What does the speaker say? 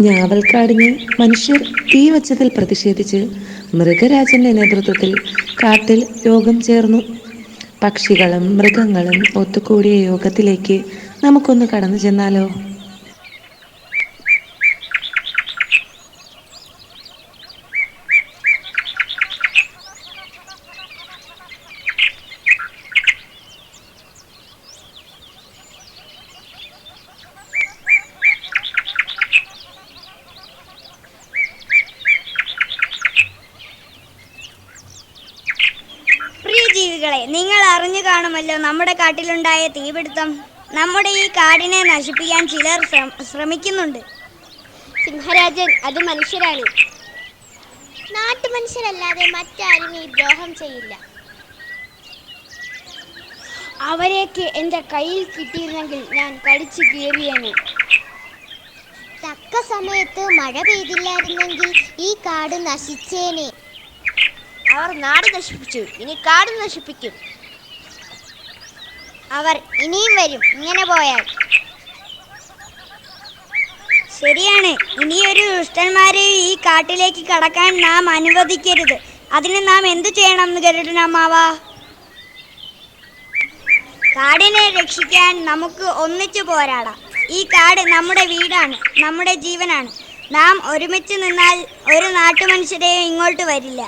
ഞാവൽക്കാടിന് മനുഷ്യർ തീ വച്ചതിൽ പ്രതിഷേധിച്ച് മൃഗരാജന്റെ നേതൃത്വത്തിൽ കാട്ടിൽ യോഗം ചേർന്നു. പക്ഷികളും മൃഗങ്ങളും ഒത്തുകൂടിയ യോഗത്തിലേക്ക് നമുക്കൊന്ന് കടന്നു ചെന്നാലോ? ജീവികളെ നിങ്ങൾ അറിഞ്ഞു കാണുമല്ലോ നമ്മുടെ കാട്ടിലുണ്ടായ തീപിടുത്തം. നമ്മുടെ ഈ കാടിനെ നശിപ്പിക്കാൻ ചിലർ ശ്രമിക്കുന്നുണ്ട്. സിംഹരാജൻ അത് മനുഷ്യരാണ്. നാട്ടുമനുഷ്യരല്ലാതെ മറ്റാരും ഈ ദ്രോഹം ചെയ്യില്ല. അവരെയൊക്കെ എന്റെ കയ്യിൽ കിട്ടിയിരുന്നെങ്കിൽ ഞാൻ കടിച്ചു കീറിയേനെ. തക്ക സമയത്ത് മഴ പെയ്തില്ലായിരുന്നെങ്കിൽ ഈ കാട് നശിച്ചേനെ. അവർ നാട് നശിപ്പിച്ചു. ഇനി കാട് നശിപ്പിക്കും. അവർ ഇനിയും വരും. ഇങ്ങനെ പോയാൽ. ശരിയാണ്. ഇനിയൊരു ദുഷ്ടന്മാരെ ഈ കാട്ടിലേക്ക് കടക്കാൻ നാം അനുവദിക്കരുത്. അതിന് നാം എന്തു ചെയ്യണം എന്ന് കരുടനാമാവാ കാടിനെ രക്ഷിക്കാൻ നമുക്ക് ഒന്നിച്ചു പോരാടാം. ഈ കാട് നമ്മുടെ വീടാണ് നമ്മുടെ ജീവനാണ്. നാം ഒരുമിച്ച് നിന്നാൽ ഒരു നാട്ടുമനുഷ്യരെയും ഇങ്ങോട്ട് വരില്ല.